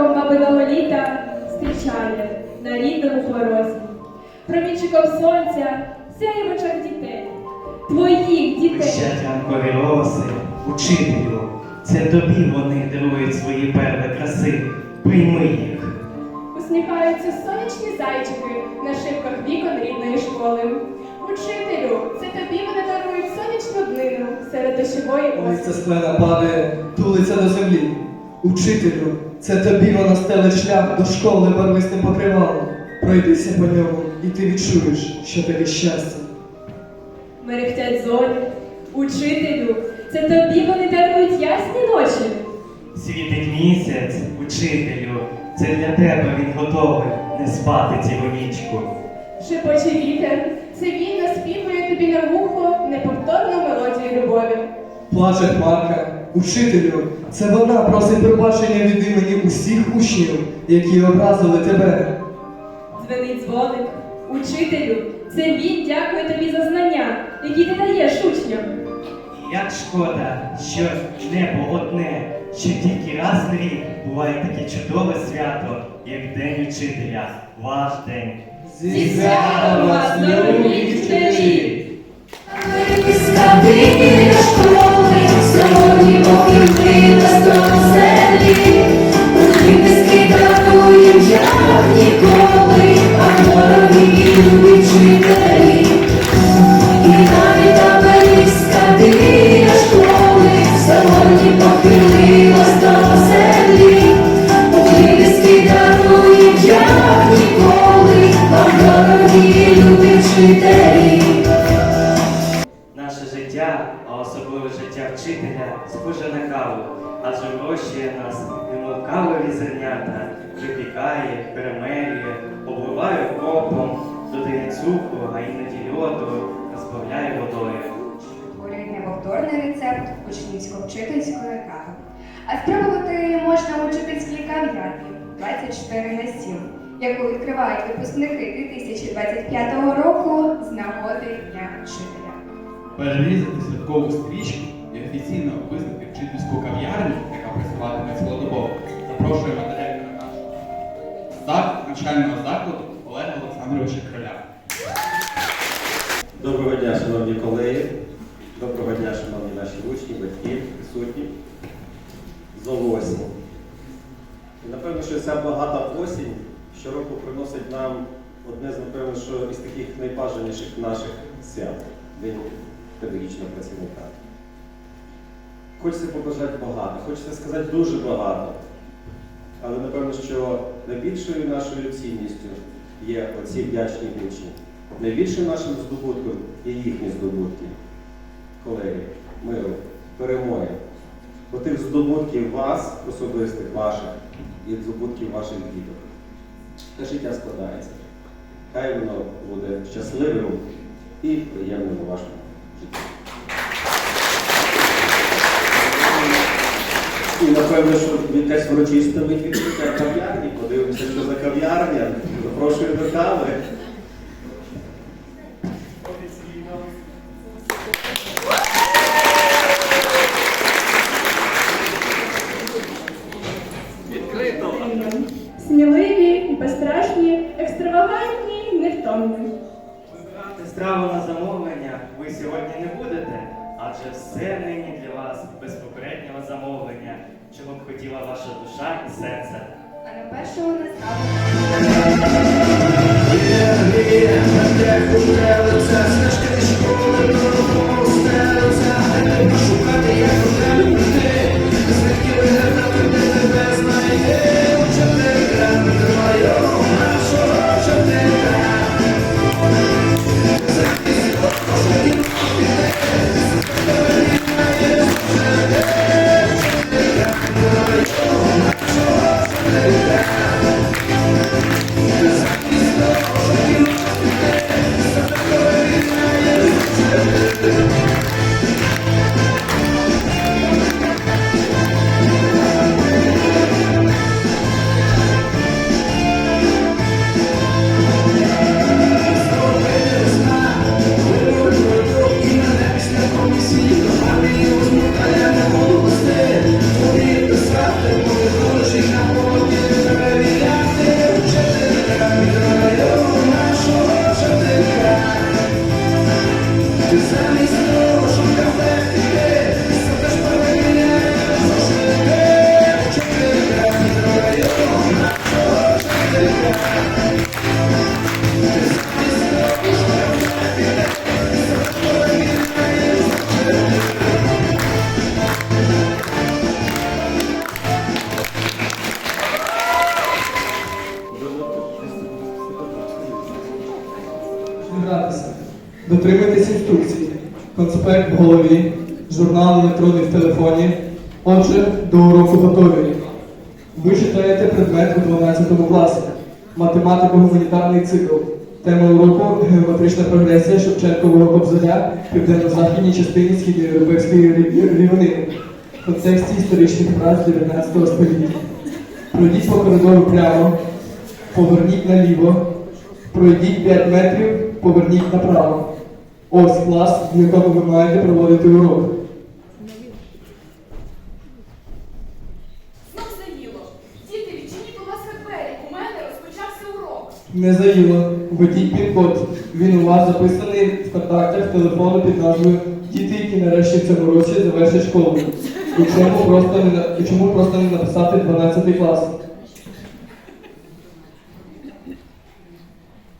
смаком бабиного літа зустрічає на рідному порозі. Промінчиком сонця сяє в очах дітей, твоїх дітей. Блищать ранкові роси, учителю, це тобі вони дарують свої перли краси. Прийми їх. Усміхаються сонячні зайчики на шибках вікон рідної школи. Учителю, це тобі вони дарують сонячну днину серед дощової осені. ця склена падає, тулиться до землі. Учителю, це тобі вона стелить шлях до школи барвистим покривалом. Пройдися по ньому, і ти відчуєш, що тобі щастя. Мерехтять зорі. Учителю, це тобі вони дарують ясні ночі. Світить місяць, учителю, це для тебе він готовий не спати цілу нічку. Шепоче вітер, це він наспівує тобі на вухо неповторну мелодію любові. Плаче хмарка, учителю, це вона просить пробачення від імені усіх учнів, які образили тебе. Дзвенить дзвоник. Учителю, це він дякує тобі за знання, які ти даєш учням. Як шкода, що небо одне, що тільки раз на рік буває таке чудове свято, як День учителя, ваш день. Зі святом вас, дорогі вчителі! Скабині школи, кавові зернята, випікає, перемелює, обливає кропом, додає цукру, а іноді льоду, розбавляє водою. Створює неповторний рецепт учнівсько-вчительської кави. А спробувати можна у вчительській кав'ярні 24 на 7, яку відкривають випускники 2025 року з нагоди Дня вчителя. Перерізати святкову стрічку і офіційно визнати вчительську кав'ярню, яка працюватиме цілодобово, запрошуємо директора нашого навчального закладу Олега Олександровича Кроля. Доброго дня, шановні колеги. Доброго дня, шановні наші учні, батьки, присутні. Знову осінь. І напевно, що ця багата осінь щороку приносить нам одне з, напевно, що із таких найбажаніших наших свят День педагогічного працівника. Хочеться побажати багато, хочеться сказати дуже багато. Але напевно, що найбільшою нашою цінністю є оці вдячні учні. Найбільшим нашим здобутком є їхні здобутки, колеги, миру, перемоги. Бо тих здобутків вас, особистих ваших, і здобутків ваших діток. Те життя складається. Хай воно буде щасливим і приємним у вашому І напевно, що якась урочиста відкриття кав'ярні. Подивимося, що за кав'ярня. Запрошую до кави. Хотіла ваша душа і серце. А на першому наставку зібратися. Отже, до уроку готові. Ви читаєте предмет у 12 класі. Математико-гуманітарний цикл. Тема уроку геометрична прогресія Шевченкового кобзаря в південно-західній частині східноєвропейської рів- рівнини в контексті історичних праць 19 століття. Пройдіть по коридору прямо, поверніть наліво, пройдіть 5 метрів, поверніть направо. Ось клас, в якому ви маєте проводити урок. Знов заїло. Діти, відчиніть, будь ласка, двері. У мене розпочався Не заїло. Введіть пін-код. Він у вас записаний в контактах телефону під назвою Діти, які нарешті в цьому році завершать школу. І чому просто не, і чому просто не написати 12 клас?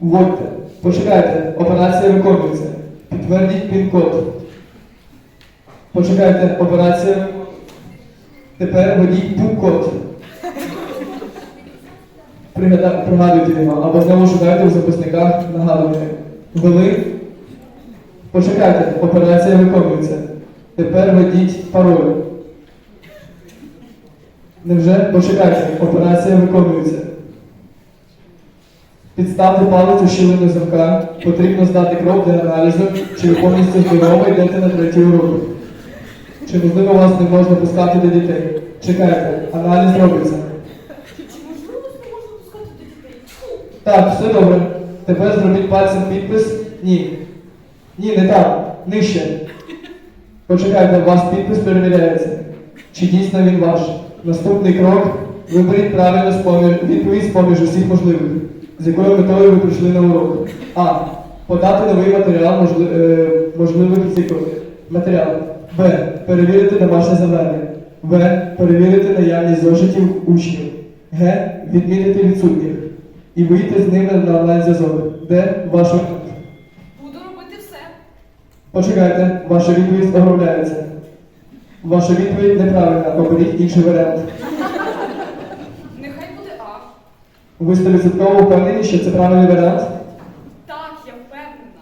Вводьте. Почекайте, операція виконується. Підтвердіть пін-код. Почекайте, операція. Тепер введіть пін-код. Пригадуйте його, або знову шукайте в записниках нагадування. Ввели? Почекайте, операція виконується. Тепер введіть пароль. Невже? Почекайте, операція виконується. Підставте палець у щілину замка. Потрібно здати кров для аналізу, чи ви повністю здорова йдете на третій урок. Чи можливо вас не можна пускати до дітей? Чекайте, аналіз робиться. Чи можливо нас не можна пускати до дітей? Фу. Так, все добре. Тепер зробіть пальцем підпис. Ні. Ні, не так. Нижче. Почекайте, у вас підпис перевіряється. Чи дійсно він ваш? Наступний крок. Виберіть правильну споміж, відповідь з-поміж усіх можливих. З якою метою ви прийшли на урок? А. Подати новий матеріал е, можливих циклів. Матеріал. Б. Перевірити домашнє завдання. В. Перевірити наявність зошитів учнів. Г. Відмінити відсутніх. І вийти з ними на онлайн-зв'язок. Де ваша? Буду робити все. Почекайте, ваша відповідь обробляється. Ваша відповідь неправильна, оберіть інший варіант. Нехай буде А. Ви 100% впевнені, що це правильний варіант? Так, я впевнена.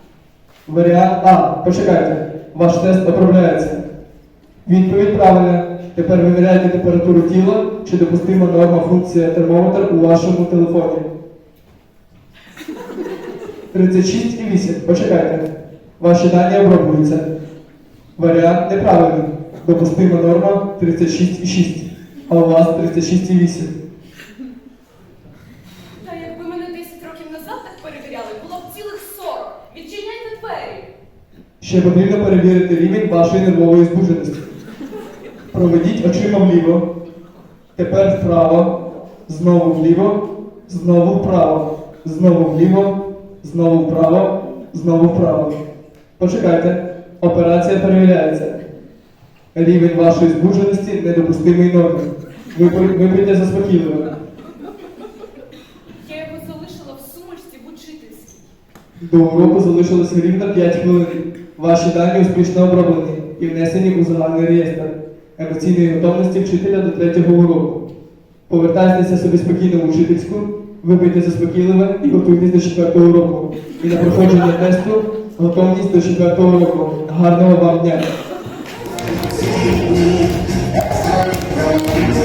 Варіант А. Почекайте. Ваш тест обробляється. Відповідь правильна. Тепер виміряйте температуру тіла чи допустима норма функція термометр у вашому телефоні. 36,8. Почекайте. Ваші дані оброблюються. Варіант неправильний. Допустима норма 36,6. А у вас 36,8. Та якби мене 10 років назад так перевіряли, було б цілих 40. Відчиняйте двері. Ще потрібно перевірити рівень вашої нервової збудженості. Проведіть очима вліво, тепер вправо, знову вліво, знову вправо, знову вліво, знову вправо, знову вправо. Почекайте, операція перевіряється. Рівень вашої збудженості недопустимий норми. Випи- Випийте заспокійливо. Я його залишила в сумочці в учительській. До уроку залишилось рівно 5 хвилин. Ваші дані успішно оброблені і внесені у загальний реєстр емоційної готовності вчителя до третього уроку. Повертайтеся собі спокійно в учительську, вибийте заспокійливе і готуйтесь до четвертого року. І на проходження тесту готовність до четвертого року. Гарного вам дня! –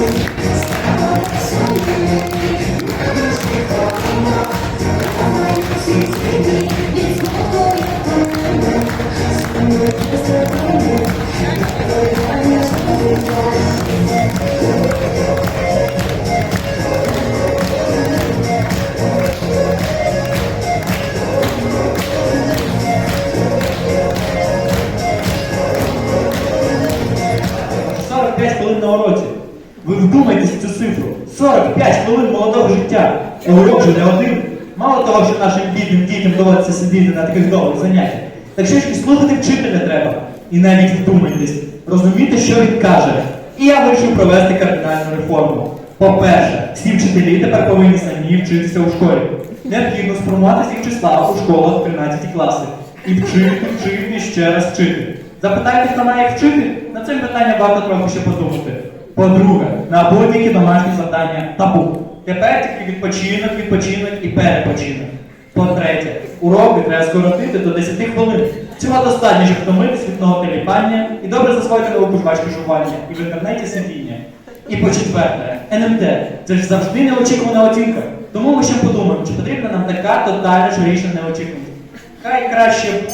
Того, що нашим бідним дітям доводиться сидіти на таких довгих заняттях. Так ще ж і слухати вчителя треба. І навіть вдумайтесь, розуміти, що він каже. І я вирішив провести кардинальну реформу. По-перше, всі вчителі тепер повинні самі вчитися у школі. Необхідно сформуватися їх числа у школах 13 класи. І вчити, вчити, і ще раз вчити. Запитайте, хто має вчити? На цим питанням варто трохи ще подумати. По-друге, на будь-які домашні завдання табу. Тепер тільки відпочинок, відпочинок і перепочинок. По-третє, уроки треба скоротити до 10 хвилин. Цього достатньо, щоб втомитись від того теліпання і добре засвоїти науку жвачки жування і в інтернеті сидіння. І по-четверте, НМТ це ж завжди неочікувана оцінка. Тому ми ще подумаємо, чи потрібна нам така тотальна щорічна неочікуваність. Хай краще буде.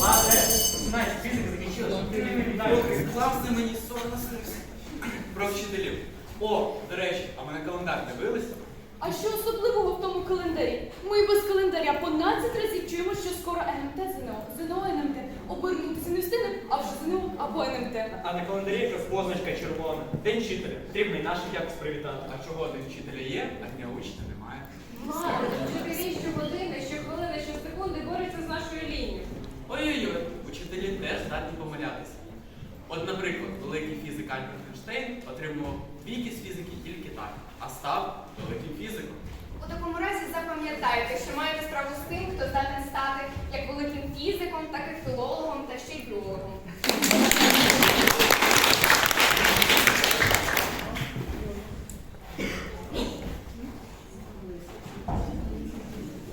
Ладно, знаєш, фізика закінчилась. Клався мені сон наснився. Про вчителів. О, до речі, а ми на календар дивилися? А що особливого в тому календарі? Ми без календаря по 12 разів чуємо, що скоро НМТ ЗНО, ЗНО НМТ. Обернутися не встигне, а вже ЗНО або НМТ. А на календарі якраз позначка червона. День вчителя. Потрібно і наших якось привітати. А чого один вчителя є, а дня учня немає? Мамо, вчителі щогодини, щохвилини, щосекунди борються з нашою лінією. Ой-ой-ой, учителі теж здатні помилятися. От, наприклад, великий фізик Альберт Ейнштейн отримував двійки фізики тільки так, а став великим фізиком. У такому разі запам'ятайте, що маєте справу з тим, хто здатен стати як великим фізиком, так і філологом та ще й біологом.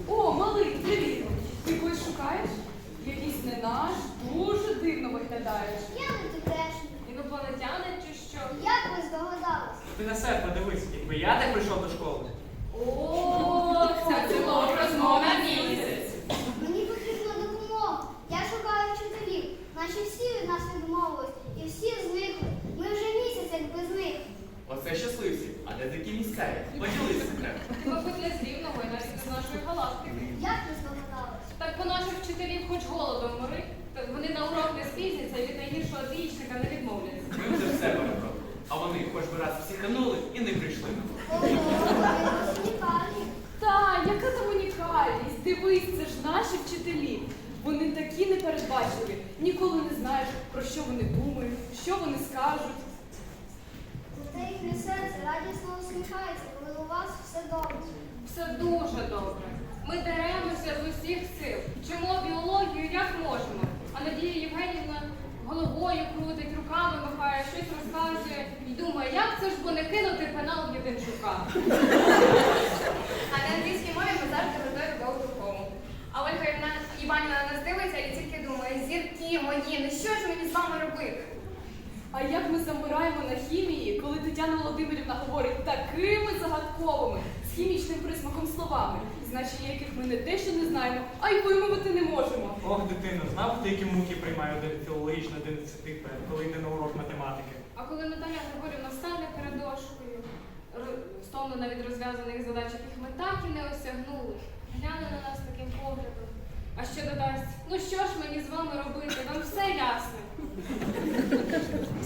О, малий, привіт! Ти когось шукаєш? Якийсь не наш, дуже дивно виглядаєш. Я не тутешній. Інопланетяни чи що? Як ви здогадались? Ти на себе подивись, якби я так прийшов до школи. О, це цілого розмова місяць. Мені потрібна допомога. Я шукаю вчителів. Наші всі від нас відмовились і всі зникли. Ми вже місяць як без них. Оце щасливці, а де такі місцеві? Поділися. Ти, мабуть, не з рівного і навіть з нашої галактики. Як ви здогадались? Так по наших вчителів хоч голодом мори, вони на урок не спізняться і від найгіршого двічника не відмовляться. Ми вже все перепробували. А вони хоч би раз всіханули і не прийшли на урок. Ого, ви унікальні. Та, яка там унікальність? Дивись, це ж наші вчителі. Вони такі непередбачливі. Ніколи не знаєш, про що вони думають, що вони скажуть. Зате їхнє серце радісно усміхається, коли у вас все добре. Все дуже добре. Ми деремося з усіх сил, вчимо біологію як можемо. А Надія Євгенівна головою крутить, руками махає, щось розказує і думає, як це ж бо не кинути пенал Єдинчука. А на англійській мові ми завжди готові до духову. А Ольга Івна- Іванівна нас дивиться і тільки думає, зірки мої, ну що ж мені з вами робити? А як ми замираємо на хімії, коли Тетяна Володимирівна говорить такими загадковими, з хімічним присмаком словами, значення яких ми не те, що не знаємо, а й вимовити не можемо. Ох, дитино, знав ти, які муки приймає один філологічно 11 коли йде на урок математики. А коли Наталя Григорівна стане перед дошкою, стомлена від розв'язаних задач, яких ми так і не осягнули, гляне на нас таким поглядом. А ще додасть, ну що ж мені з вами робити, вам все ясно.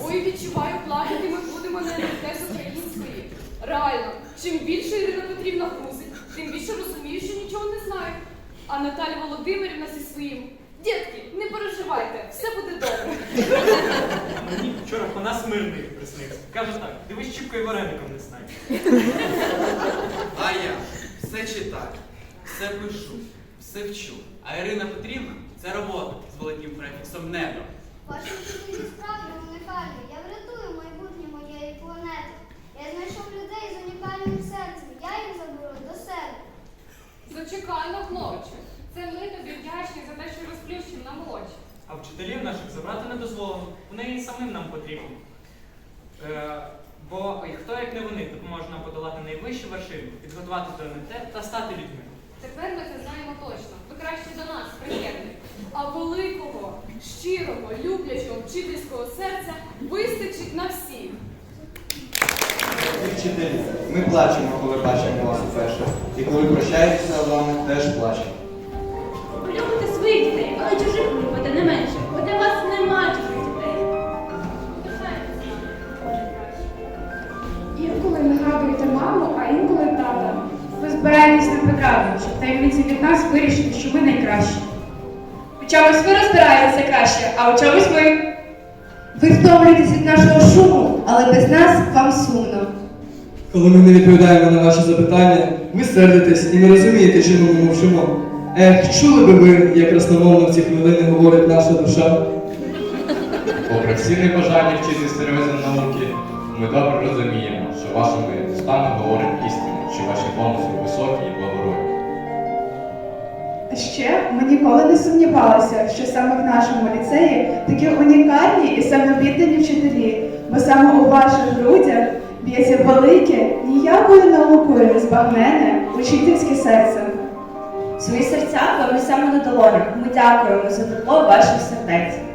Ой, відчуваю, плакати ми будемо на НМТ з української. Реально, чим більше Ірина Петрівна грузить, тим більше розумію, що нічого не знаю. А Наталя Володимирівна зі своїм. Дітки, не переживайте, все буде добре. Мені вчора вона смирний приснився. Каже так, дивись чіпкою вареником не знай. А я все читаю, все пишу, все вчу. А Ірина Петрівна це робота з великим префіксом недо. Ваші вчителі справді унікальні. Я врятую майбутнє моєї планети. Я знайшов людей з унікальним серцем. Я їх заберу до себе. Зачекай на хлопче. Це ми тобі вдячні за те, що розплющив нам очі. А вчителів наших забрати не дозволено. Вони і самим нам потрібні. Е, бо хто, як не вони, допоможе нам подолати найвищу вершину, підготувати до НМТ та стати людьми. Тепер ми це знаємо точно. Ви краще до нас приєднуйтесь. А великого, щирого, люблячого вчительського серця вистачить на всіх. Вчителі, ми плачемо, коли бачимо вас вперше. І коли прощаєтеся з вами, теж плачемо. Ви любите своїх вирішити, що ви найкращі. У чомусь ви розбираєтеся краще, а у чомусь ми. Ви втомлюєтесь від нашого шуму, але без нас вам сумно. Коли ми не відповідаємо на ваші запитання, ви сердитесь і не розумієте, чому ми мовчимо. Ех, чули би ви, як красномовно в ці хвилини говорить наша душа? Попри всі небажання вчити серйозні науки, ми добре розуміємо, що вашими устами говорить істина, що ваші бонуси високі і благородні. Ще ми ніколи не сумнівалися, що саме в нашому ліцеї такі унікальні і самовіддані вчителі, бо саме у ваших грудях б'ється велике, ніякою наукою не збагнене учительське серце. Свої серця вам саме на долонях. Ми дякуємо за тепло ваших сердець.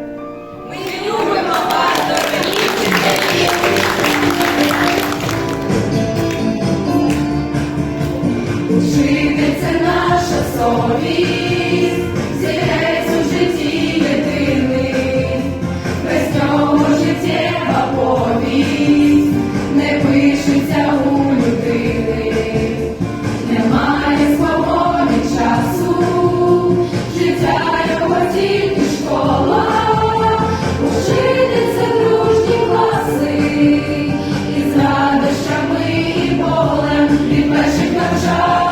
Болем від